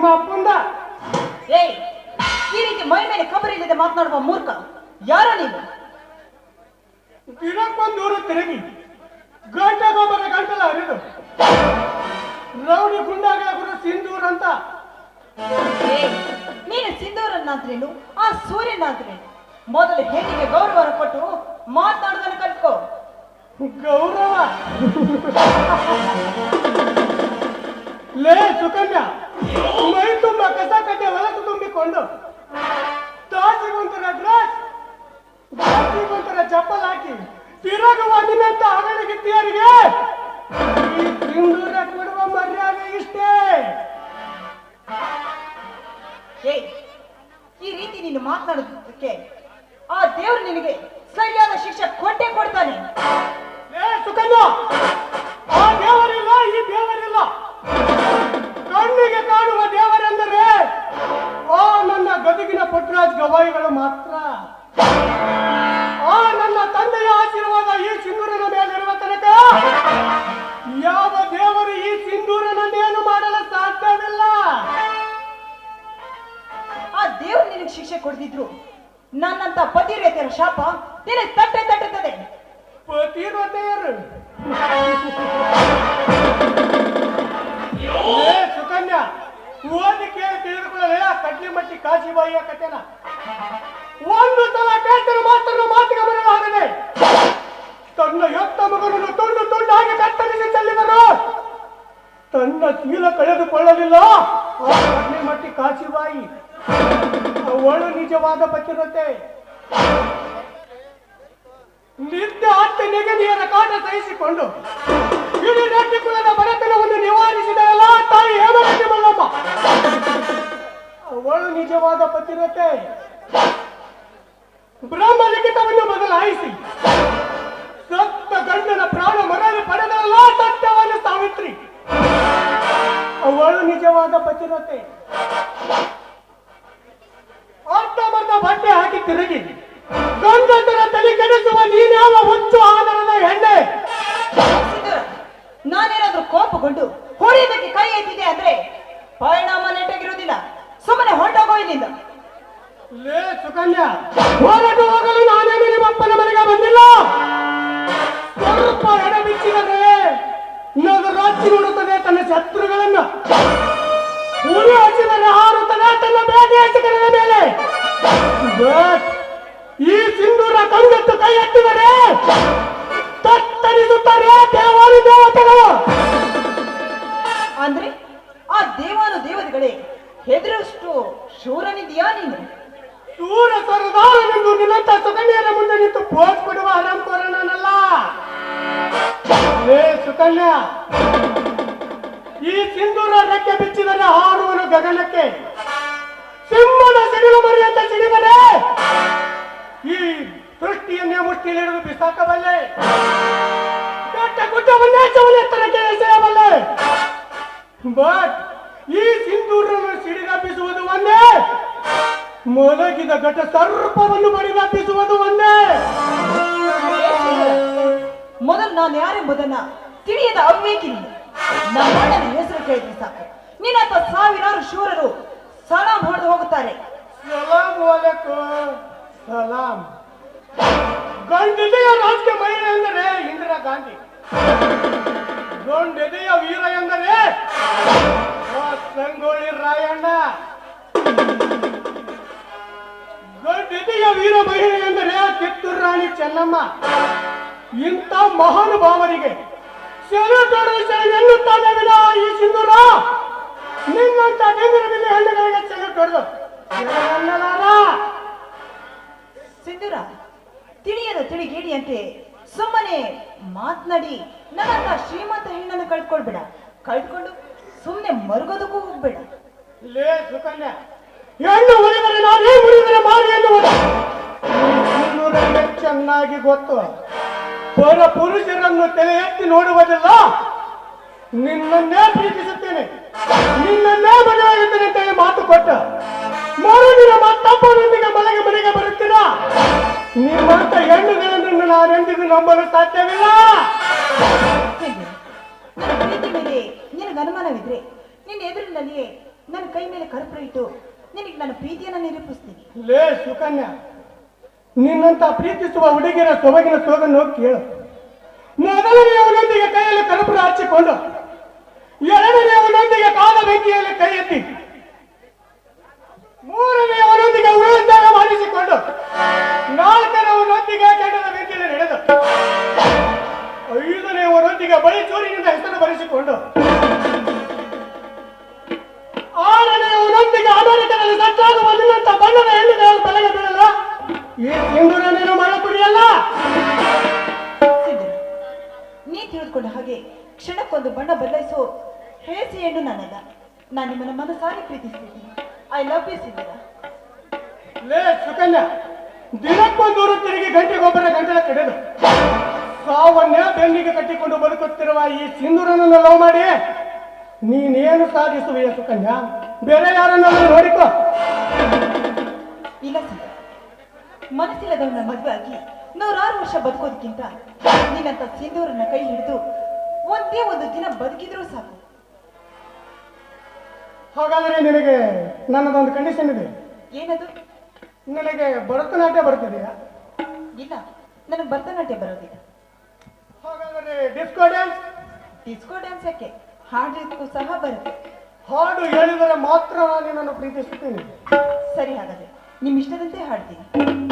ನಿಮ್ಮ ಅಪ್ಪಂದ ಏಯ್ ಈ ರೀತಿ ಮೈ ಮೇಲೆ ಕಬರಿಲ್ಲದೆ ಮಾತನಾಡುವ ಮೂರ್ಖ. ಯಾರೋ ನೀನು? ದಿನಕ್ಕೊಂದು ಊರು ತಿರುಗಿ. ಗಂಟೆಗೊಬ್ಬರ ಗಂಟಲ ಹರಿದು ರೌಡಿ ಗುಂಡಾಗಳ ಗುರು ಸಿಂಧೂರ್ ಅಂತ ಏಯ್ ನೀನು ಸಿಂಧೂರನ್ನಾದ್ರೇನು? ಆ ಸೂರ್ಯನಾದ್ರೇನು? ಮೊದಲು ಹೆಣ್ಣಿಗೆ ಗೌರವ ಕೊಟ್ಟು ಮಾತನಾಡೋದನ್ನು ಕಲ್ತ್ಕೋ. ಗೌರವ. ಲೇ ಸುಕನ್ಯಾ ಮೈ ತುಂಬ ಕಸ ಕಟ್ಟೆ ಹೊಲಕ್ಕೆ ತುಂಬಿಕೊಂಡು ತಾಸಿಗೊಂಥರ ಡ್ರೆಸ್ ಜಾತಿಗೊಂಥರ ಚಪ್ಪಲ್ ಹಾಕಿ ತಿರುಗುವ ನಿನ್ನಂತ ಅಗಲಿಗಿತ್ತಿಯರಿಗೆ ಈ ಸಿಂಧೂರ ಕೊಡುವ ಮರ್ಯಾದೆ ಇಷ್ಟೇ. ಏ ಈ ರೀತಿ ನೀನು ಮಾತನಾಡೋದಕ್ಕೆ ಆ ದೇವರು ನಿನಗೆ ಸರಿಯಾದ ಶಿಕ್ಷೆ ಕೊಟ್ಟೆ ಕೊಡ್ತಾನೆ. ಏ ಸುಕನ್ಯಾ ಆ ದೇವರಿಲ್ಲ ಈ ದೇವರಿಲ್ಲ. ಕಣ್ಣಿಗೆ ಕಾಣುವ ದೇವರೆಂದರೆ, ಆ ನನ್ನ ಗದಗಿನ ಪುಟ್ಟರಾಜ್ ಗವಾಯಿಗಳು ಮಾತ್ರ. ಆ ನನ್ನ ತಂದೆಯ ಆಶೀರ್ವಾದ ಈ ಸಿಂಧೂರಿನ ಮೇಲಿರುವ ತನಕ ಯಾವ ದೇವರು ಈ ಸಿಂಧೂರನನ್ನೇನು ಮಾಡಲು ಸಾಧ್ಯವಿಲ್ಲ. ಆ ದೇವರು ನಿನಗೆ ಶಿಕ್ಷೆ ಕೊಡ್ದಿದ್ರು. ನನ್ನಂತ ಪತಿರೇತರ ಶಾಪ ನಿನಗೆ ಎತ್ತ ಮಗನನ್ನು ತುಂಡು ತುಂಡಾಗಿ ಕತ್ತರಿಸಿ ಚೆಲ್ಲಿದರು ತನ್ನ ಚೀಲ ಕಳೆದುಕೊಳ್ಳಲಿಲ್ಲ. ಮಟ್ಟಿ ಕಾಶಿಬಾಯಿ ಅವಳು ನಿಜವಾದ ಪತಿರತೆ ನಿತ್ಯ ಹತ್ತು ನಿಗದಿಯರ ಕಾಟ ಸಹಿಸಿಕೊಂಡು ಇಡೀ ಕುಲದ ಬಡತನವನ್ನು ನಿವಾರಿಸಿದಳಲ್ಲ ತಾಯಿ ಹೇಮರೆಡ್ಡಿ ಮಲ್ಲಮ್ಮ. ಅವಳು ನಿಜವಾದ ಪತಿರತೆ ಬ್ರಹ್ಮ ಲಿಖಿತವನ್ನು ಬದಲಾಯಿಸಿ ಸತ್ತ ಗಂಡನ ಪ್ರಾಣ ಮರಣ ಪಡೆದಲ್ಲ ಸತ್ಯವಾದ ಸಾವಿತ್ರಿ. ಅವಳು ನಿಜವಾದ ಪತಿರತೆ ಅರ್ಧಮರ್ಧ ಬಟ್ಟೆ ಹಾಕಿ ತಿರುಗಿ. ಗಂಡಂತರ ತಲೆ ಕೆಡಿಸುವ ನೀನ್ಯಾವ ಹುಚ್ಚು ಆಧಾರದ ಹೆಣ್ಣೆ? ನಾನೇನಾದ್ರೂ ಕೋಪಗೊಂಡು ಹೊಡೆಯೋದಕ್ಕೆ ಕೈ ಎತ್ತಿದೆ ಅಂದ್ರೆ ಪರಿಣಾಮ ನೆಟ್ಟಗಿರುವುದಿಲ್ಲ. ಸುಮ್ಮನೆ ಹೊರಟೋಗೋ ಇಲ್ಲಿಂದ. ಲೇ ಸುಕನ್ಯಾ ಹೊರಟು ಹೋಗಲು ನಾನೇ ನಿಮ್ಮಪ್ಪನ ಮನೆಗೆ ಬಂದಿಲ್ಲ? ಸ್ವಲ್ಪ ಎಡ ನೋಡುತ್ತದೆ ತನ್ನ ಶತ್ರುಗಳನ್ನು ಹುಲಿ ಹಚ್ಚಿದರೆ ಹಾರುತ್ತದೆ ತನ್ನ ಬೇಟೆ ಹಚ್ಚಿಕರ ಮೇಲೆ. ಈ ಸಿಂಧೂರ ಕಂಗೆತ್ತು ಕೈ ಎತ್ತಿದರೆ ತತ್ತರಿಸುತ್ತಾರೆ ದೇವಾನು ದೇವತೆಗಳು ಅಂದ್ರೆ ಆ ದೇವಾನು ದೇವತೆಗಳೇ ಹೆದರಷ್ಟು ಶೂರನಿದೆಯಾ ನೀನು? ಸೂರ ಸರದಾರನೆಂದು ನಿನ್ನಂತ ಸುಕನ್ಯರ ಮುಂದೆ ನಿಂತು ಪೋಸ್ ಬಿಡುವ ಏ ಸುಕನ್ಯಾ, ಈ ಸಿಂಧೂರ ರೆಕ್ಕೆ ಬಿಚ್ಚಿದರೆ ಹಾರುವನು ಗಗನಕ್ಕೆ. ಸಿಂಹದ ಸಿಡಿಲು ಮರಿ ಅಂತ ಸಿಡಿದರೆ ಈ ಸೃಷ್ಟಿಯನ್ನೇ ಮುಷ್ಟಿಯಲ್ಲಿ ಹಿಡಿದು ಬಿಸಾಕಬಲ್ಲೆ. ದೊಡ್ಡ ಗುಡ್ಡವನ್ನೇ ಎತ್ತರಕ್ಕೆ ಎಸೆಯಬಲ್ಲೆ. ಬಟ್ ಈ ಸಿಂಧೂರನ್ನು ಸಿಡಿಗಪ್ಪಿಸುವುದು ಒಂದೇ. ಮೊಲಗಿದ ಘಟ ಸರ್ಪವನ್ನು ಬಡಿದಪ್ಪಿಸುವುದು ಒಂದೇ. ಮೊದಲು ನಾನು ಯಾರೆಂಬುದನ್ನ ತಿಳಿಯದ ಅವಿವೇಕಿ ನಮ್ಮಣ್ಣನ ಹೆಸರು ಕೇಳಿದ್ರೆ ಸಾಕು. ನಿನ್ನಂತ ಸಾವಿರಾರು ಶೂರರು ಸಲಾಂ ಹೊಡೆದು ಹೋಗುತ್ತಾರೆ. ಸಲಾಂ ಸಲಾಂ. ಗಂಡಿದೆಯ ರಾಜ್ಯ ಮಹಿಳೆ ಎಂದರೆ ಇಂದಿರಾ ಗಾಂಧಿ. ಗಂಡಿದೆಯ ವೀರ ಎಂದರೆ ಸಂಗೊಳ್ಳಿ ರಾಯಣ್ಣ. ಗಂಡೆದೆಯ ವೀರ ಮಹಿಳೆ ಎಂದರೆ ಕಿತ್ತೂರು ರಾಣಿ ಚೆನ್ನಮ್ಮ. ಇಂಥ ಮಹಾನುಭಾವರಿಗೆ ಎನ್ನುತ್ತಾನೆ ವಿನ ಈ ಸಿಂಧೂರ. ನಿನ್ನಂತ ಬೆಂಗಳೂರು ಬಿಲ್ಲಿ ಹೆಣ್ಣುಗಳಿಗೆ ಸೆಲ್ಯೂಟ್ ಹೊಡೆದು ಸಿಂಧೂರ ತಿಳಿಯದ ತಿಳಿಗೇಡಿಯಂತೆ ಸುಮ್ಮನೆ ಮಾತನಾಡಿ. ನನ್ನ ಶ್ರೀಮಂತ ಹೆಣ್ಣನ್ನು ಕಳ್ಕೊಳ್ಬೇಡ. ಕಳ್ಕೊಂಡು ಸುಮ್ಮನೆ ಮರುಗೋದಕ್ಕೂ ಹೋಗ್ಬೇಡ. ಲೇ ಸುಕನ್ಯಾ ಹೆಣ್ಣು ಮುರಿದರೆ ನಾನೇ ಮುರಿದರೆ ಮಾಡಿ ಎನ್ನುವುದು ನನಗೆ ಚೆನ್ನಾಗಿ ಗೊತ್ತು. ಪರ ಪುರುಷರನ್ನು ತಲೆ ಎತ್ತಿ ನೋಡುವುದಿಲ್ಲ. ನಿನ್ನನ್ನೇ ಪ್ರೀತಿಸುತ್ತೇನೆ. ನಿನ್ನನ್ನೇ ಮದುವೆಯಾಗುತ್ತೇನೆ ಅಂತ ಹೇಳಿ ಮಾತು ಕೊಟ್ಟ. ಮರುದಿನ ಮತ್ತೊಬ್ಬರೊಂದಿಗೆ ಮನೆಗೆ ಮನೆಗೆ ಬರುತ್ತೀರಾ? ನಿಮ್ಮಂತ ಹೆಣ್ಣುಗಳನ್ನು ನಾನೆಂದಿಗೂ ನಂಬಲು ಸಾಧ್ಯವಿಲ್ಲ. ನಿನಗೆ ಅನುಮಾನವಿದ್ರೆ ನಿನ್ನ ಎದುರಿನಲ್ಲಿಯೇ ನನ್ನ ಕೈ ಮೇಲೆ ಕರ್ಪೂರ ಇಟ್ಟು ನಿನಗೆ ನನ್ನ ಪ್ರೀತಿಯನ್ನು ನಿರೂಪಿಸ್ತೀನಿ. ಲೇ ಸುಕನ್ಯಾ, ನಿನ್ನಂತ ಪ್ರೀತಿಸುವ ಹುಡುಗಿನ ಸೊಬಗಿನ ಸೋಗನ್ನು ಕೇಳು. ಮೊದಲನೆಯವನೊಂದಿಗೆ ಕೈಯಲ್ಲಿ ಕನಪುರ ಹಚ್ಚಿಕೊಂಡು, ಎರಡನೇ ಕಾಲ ಬೆಂಕಿಯಲ್ಲಿ ಕೈ ಎತ್ತಿ ಮೂರನೆಯವನೊಂದಿಗೆ ಉಳಿದಾಗ ಮಾಡಿಸಿಕೊಂಡು ನಾಲ್ಕನೆಯವನೊಂದಿಗೆ ಕೆಟ್ಟದ ಬೆಂಕಿಯಲ್ಲಿ ನಡೆದು ಐದನೆಯವರೊಂದಿಗೆ ಬಳಿ ಚೂರಿನಿಂದ ಹೆಸರು ಬರೆಸಿಕೊಂಡು ಆರನೆಯವರೊಂದಿಗೆ ಅಮೆರಿಕದಲ್ಲಿ ಸಚ್ಚಾಗಿ ಬಣ್ಣದ ಬಣ್ಣದ ಹೆಣ್ಣುಗಳನ್ನು ತಲೆಗೆ ಬೀಳಲ್ಲ? ಈ ಸಿಂಧೂರ ನೀನು ಮಾಡಕುಡಿಯಲ್ಲ? ಸಿಂಧೂರ ನೀ ತಿಳಿದುಕೊಂಡ ಹಾಗೆ ಕ್ಷಣಕ್ಕೊಂದು ಬಣ್ಣ ಬದಲಾಯಿಸೋ ಹೇಸಿ ಹೆಣ್ಣು ನಾನಲ್ಲ ನಾನು ನಿಮ್ಮನ್ನ ಮನಸಾರಿ ಪ್ರೀತಿಸ್ತೀನಿ. ಐ ಲವ್ ಯು ಸಿಂಧೂರ ಲೇ ಸುಕನ್ಯ ದಿನಕ್ಕೊಂದೂರು ತಿರುಗಿ ಗಂಟೆಗೊಬ್ಬರ ಗಂಟಲ ಕಡೆದು ಸಾವನ್ನ ಬೆನ್ನಿಗೆ ಕಟ್ಟಿಕೊಂಡು ಬದುಕುತ್ತಿರುವ ಈ ಸಿಂಧೂರನನ್ನು ಲವ್ ಮಾಡಿ. ನೀನೇನು ಸಾಧಿಸುವೆಯ ಸುಕನ್ಯಾ ಬೇರೆ ಯಾರನ್ನಾದ್ರೂ ನೋಡಿಕೋ. ಇಲ್ಲ ಸರ್. ಮನಸ್ಸಿಲ್ಲದವನ್ನ ಮದುವೆ ಆಗಿ ನೂರಾರು ವರ್ಷ ಬದುಕೋದಕ್ಕಿಂತ ನಿನ್ನಂತ ಸಿಂಧೂರನ್ನ ಕೈ ಹಿಡಿದು ಒಂದೇ ಒಂದು ದಿನ ಬದುಕಿದ್ರೂ ಸಾಕು. ಹಾಗಾದರೆ ನಿನಗೆ ನನ್ನದೊಂದು ಕಂಡೀಷನ್ ಇದೆ. ಏನದು? ನಿನಗೆ ಭರತನಾಟ್ಯ ಬರ್ತಿದೆಯಾ ಇಲ್ಲ ನನಗೆ ಭರತನಾಟ್ಯ ಬರೋದಿಲ್ಲ. ಹಾಗಾದರೆ ಡಿಸ್ಕೋ ಡ್ಯಾನ್ಸ್ ಡಿಸ್ಕೋ ಡ್ಯಾನ್ಸ್ ಯಾಕೆ? ಹಾಡೋದಕ್ಕೂ ಸಹ ಬರುತ್ತೆ ಹಾಡು ಹೇಳಿದರೆ ಮಾತ್ರ ನಾನು ನಿನ್ನನ್ನು ಪ್ರೀತಿಸುತ್ತೇನೆ. ಸರಿ ಹಾಗಾದ್ರೆ ನಿಮ್ಮ ಇಷ್ಟದಂತೆ ಹಾಡ್ತೀನಿ.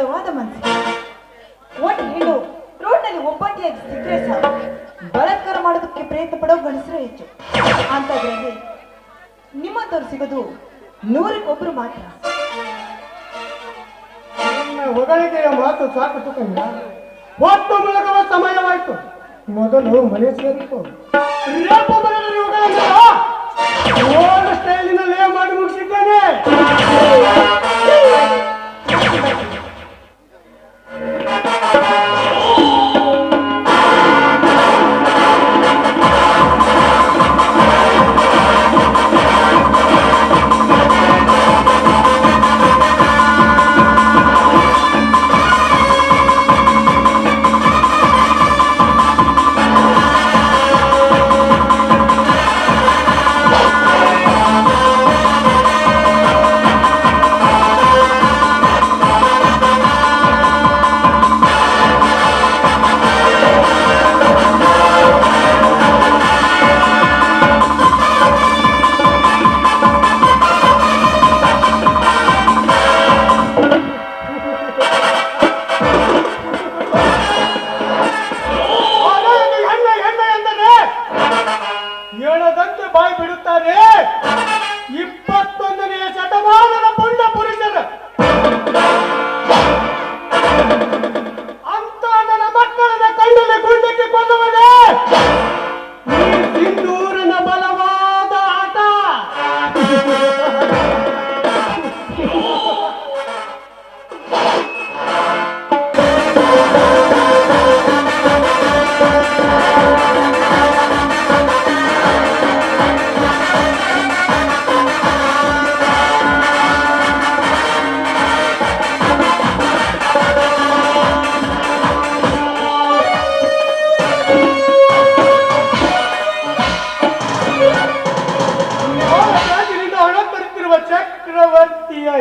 ದೃಢವಾದ ಮನಸ್ಸು. ಒಟ್ಟು ಹಿಂಡು ರೋಡ್ನಲ್ಲಿ ಒಬ್ಬಟ್ಟಿಯಾಗಿ ಸಿಕ್ಕರೆ ಸಾಕು. ಬಲಾತ್ಕಾರ ಮಾಡೋದಕ್ಕೆ ಪ್ರಯತ್ನ ಪಡೋ ಗಂಡಸರೇ ಹೆಚ್ಚು. ಅಂತದ್ರಲ್ಲಿ ನಿಮ್ಮಂತವ್ರು ಸಿಗೋದು ನೂರಕ್ಕೊಬ್ರು ಮಾತ್ರ. ಹೊಗಳಿಕೆಯ ಮಾತು ಸಾಕು ಸುಕನ್ಯ. ಒಟ್ಟು ಮುಳುಗುವ ಸಮಯವಾಯ್ತು. ಮೊದಲು ಮನೆ ಸೇರಿತು ಮಾಡಿ ಮುಗಿಸಿದ್ದೇನೆ.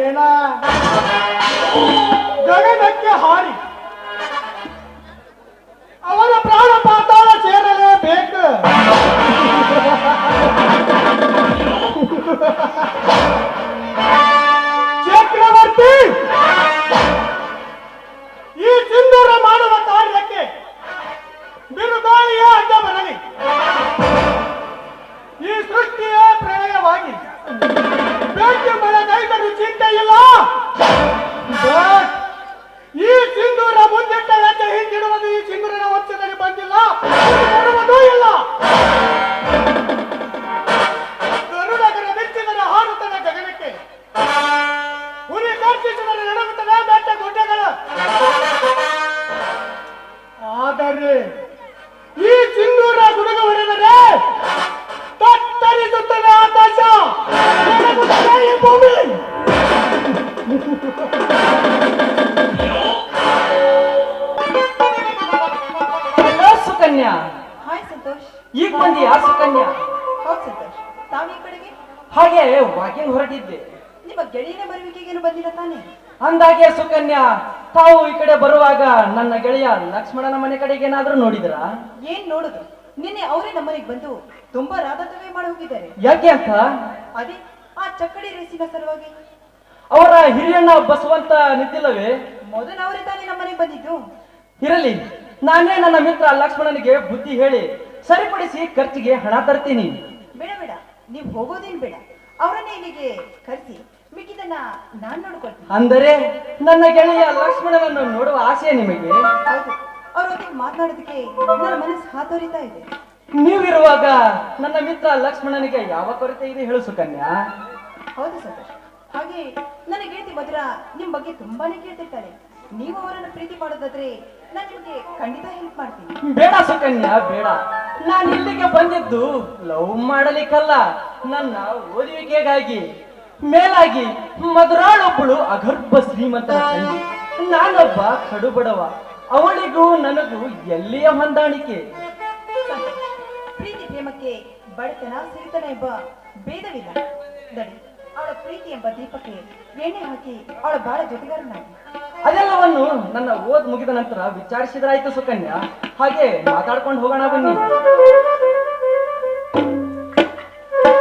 ಹೆಣ ಗಗನಕ್ಕೆ ಹಾರಿ. Yeah. ವಾಕಿಂಗ್ ಹೊರಟಿದ್ದೆ. ನಿಮ್ಮ ಗೆಳೆಯನ ಬರುವಿಕೆಗೇನು ಬಂದಿಲ್ಲ ತಾನೆ? ಅಂದಾಗೆ ಸುಕನ್ಯಾ ತಾವು ಈ ಕಡೆ ಬರುವಾಗ ನನ್ನ ಗೆಳೆಯ ಲಕ್ಷ್ಮಣನ ಮನೆ ಕಡೆಗೆ ಏನಾದ್ರೂ ನೋಡಿದ್ರ? ಏನ್ ನೋಡುದು? ನಿನ್ನೆ ಅವರೇ ನಮ್ಮನೆಗೆ ಬಂದು ತುಂಬಾ ರಾಧತವೇ ಮಾಡಿ ಹೋಗಿದ್ದಾರೆ. ಯಾಕೆ ಅಂತ? ಅದೇ ಆ ಚಕ್ಕಡಿ ರೇಸಿನ ಸಲುವಾಗಿ. ಅವರ ಹಿರಿಯಣ್ಣ ಬಸವಂತ ನಿಂತಿಲ್ಲವೇ? ಮೊದಲು ಅವರೇ ತಾನೇ ನಮ್ಮನೆಗೆ ಬಂದಿದ್ದು. ಇರಲಿ ನಾನೇ ನನ್ನ ಮಿತ್ರ ಲಕ್ಷ್ಮಣನಿಗೆ ಬುದ್ಧಿ ಹೇಳಿ ಸರಿಪಡಿಸಿ ಖರ್ಚಿಗೆ ಹಣ ತರ್ತೀನಿ. ಬೇಡ ಬೇಡ. ನೀವು ಹೋಗೋದೇನ್ ಬೇಡ. ಅವರನ್ನೇ ಇಲ್ಲಿಗೆ ಕರೆಸಿ ಮಿಕ್ಕಿದನ್ನ ನಾನ್ ನೋಡ್ಕೊಳ್ತೀನಿ. ಅಂದರೆ ನನ್ನ ಗೆಳೆಯ ಲಕ್ಷ್ಮಣನನ್ನು ನೋಡುವ ಆಸೆ ನಿಮಗೆ? ಹೌದು. ಅವ್ರೊಟ್ಟಿಗೆ ಮಾತನಾಡೋದಕ್ಕೆ ನನ್ನ ಮನಸ್ಸು ಹಾತೋರಿತಾ ಇದೆ. ನೀವಿರುವಾಗ ನನ್ನ ಮಿತ್ರ ಲಕ್ಷ್ಮಣನಿಗೆ ಯಾವ ಕೊರತೆ ಇದೆ ಹೇಳು ಸುಕನ್ಯಾ. ಹೌದು ಸಂತೋಷ್. ಹಾಗೆ ನನ್ನ ಗೆಳತಿ ಮಧುರ ನಿಮ್ ಬಗ್ಗೆ ತುಂಬಾನೇ ಕೇಳ್ತಿರ್ತಾಳೆ. ನೀವು ಅವರನ್ನು ಪ್ರೀತಿ ಮಾಡೋದಾದ್ರೆ ನಾನು ನಿಮಗೆ ಖಂಡಿತ ಹೆಲ್ಪ್ ಮಾಡ್ತೀನಿ. ಬೇಡ ಸುಕನ್ಯಾ ಬೇಡ. ನಾನು ಇಲ್ಲಿಗೆ ಬಂದಿದ್ದು ಲವ್ ಮಾಡಲಿಕ್ಕಲ್ಲ. ನನ್ನ ಓದುವಿಕೆಗಾಗಿ. ಮೇಲಾಗಿ ಮಧುರಾಳೊಬ್ಬಳು ಅಗರ್ಭ ಶ್ರೀಮಂತ ನಾನೊಬ್ಬ ಕಡುಬಡವ. ಅವಳಿಗೂ ನನಗೂ ಎಲ್ಲಿಯ ಹೊಂದಾಣಿಕೆ? ಪ್ರೀತಿ ಪ್ರೇಮಕ್ಕೆ ಬಡತನ ಸಿರಿತನ ಎಂಬ ಭೇದವಿಲ್ಲ. ಅವಳ ಪ್ರೀತಿ ಎಂಬ ದೀಪಕ್ಕೆ ಎಣ್ಣೆ ಹಾಕಿ ಅವಳ ಬಾಳ ಜೊತೆಗಾರನಾಗಿ. ಅದೆಲ್ಲವನ್ನು ನನ್ನ ಓದ್ ಮುಗಿದ ನಂತರ ವಿಚಾರಿಸಿದ್ರಾಯ್ತು ಸುಕನ್ಯಾ. ಹಾಗೆ ಮಾತಾಡ್ಕೊಂಡು ಹೋಗೋಣ ಬನ್ನಿ.